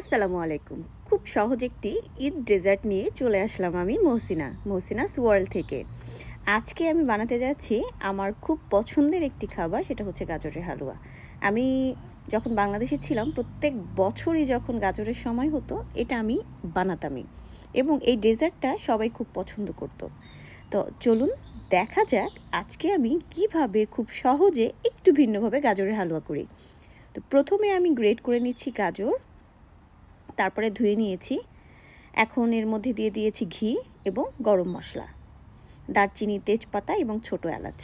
আসসালামু আলাইকুম। খুব সহজ একটি ঈদ ডেজার্ট নিয়ে চলে আসলাম আমি মহসিনা, মহসিনাস ওয়ার্ল্ড থেকে। আজকে আমি বানাতে যাচ্ছি আমার খুব পছন্দের একটি খাবার, সেটা হচ্ছে গাজরের হালুয়া। আমি যখন বাংলাদেশে ছিলাম, প্রত্যেক বছরই যখন গাজরের সময় হতো, এটা আমি বানাতামই এবং এই ডেজার্টটা সবাই খুব পছন্দ করতো। তো চলুন দেখা যাক আজকে আমি কীভাবে খুব সহজে একটু ভিন্নভাবে গাজরের হালুয়া করি। তো প্রথমে আমি গ্রেট করে নিচ্ছি গাজর তারপরে ধুয়ে নিয়েছি। এখন এর মধ্যে দিয়ে দিয়েছি ঘি এবং গরম মশলা, দারচিনি, তেজপাতা এবং ছোটো এলাচ।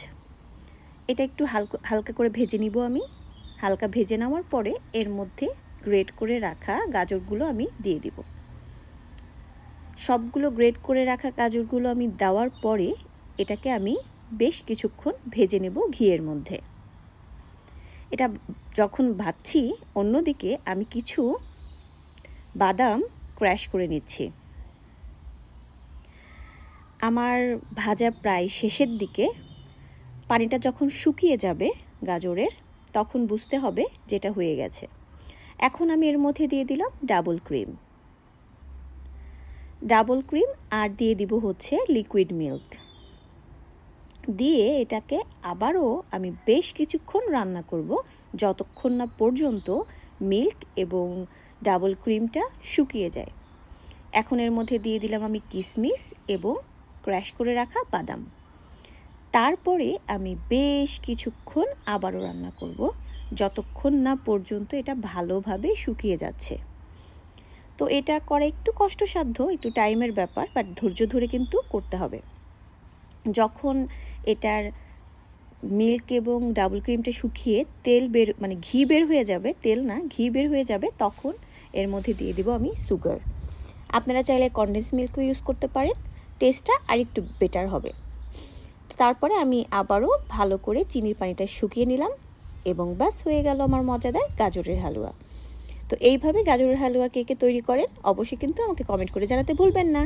এটা একটু হালকা হালকা করে ভেজে নিব আমি। হালকা ভেজে নেওয়ার পরে এর মধ্যে গ্রেট করে রাখা গাজরগুলো আমি দিয়ে দিব। সবগুলো গ্রেট করে রাখা গাজরগুলো আমি দেওয়ার পরে এটাকে আমি বেশ কিছুক্ষণ ভেজে নেব ঘিয়ের মধ্যে। এটা যখন ভাজছি, অন্যদিকে আমি কিছু বাদাম ক্র্যাশ করে নিচ্ছি। আমার ভাজা প্রায় শেষের দিকে। পানিটা যখন শুকিয়ে যাবে গাজরের, তখন বুঝতে হবে যেটা হয়ে গেছে। এখন আমি এর মধ্যে দিয়ে দিলাম ডাবল ক্রিম। ডাবল ক্রিম আর দিয়ে দিব হচ্ছে লিকুইড মিল্ক। দিয়ে এটাকে আবারও আমি বেশ কিছুক্ষণ রান্না করব, যতক্ষণ না পর্যন্ত মিল্ক এবং ডাবল ক্রিমটা শুকিয়ে যায়। এখন এর মধ্যে দিয়ে দিলাম আমি কিশমিশ এবং ক্র্যাশ করে রাখা বাদাম। তারপরে আমি বেশ কিছুক্ষণ আবারও রান্না করব, যতক্ষণ না পর্যন্ত এটা ভালোভাবে শুকিয়ে যাচ্ছে। তো এটা করা একটু কষ্টসাধ্য, একটু টাইমের ব্যাপার বাট ধৈর্য ধরে কিন্তু করতে হবে। যখন এটার মিল্ক এবং ডাবল ক্রিমটা শুকিয়ে তেল বের মানে ঘি বের হয়ে যাবে, তেল না, ঘি বের হয়ে যাবে, তখন এর মধ্যে দিয়ে দিব আমি সুগার আপনারা চাইলে কন্ডেন্স মিল্কও ইউজ করতে পারেন টেস্টটা আর একটু বেটার হবে। তারপরে আমি আবারও ভালো করে চিনির পানিটা শুকিয়ে নিলাম এবং ব্যাস হয়ে গেল আমার মজাদার গাজরের হালুয়া। তো এইভাবে গাজরের হালুয়া কে কে তৈরি করেন, অবশ্যই কিন্তু আমাকে কমেন্ট করে জানাতে ভুলবেন না।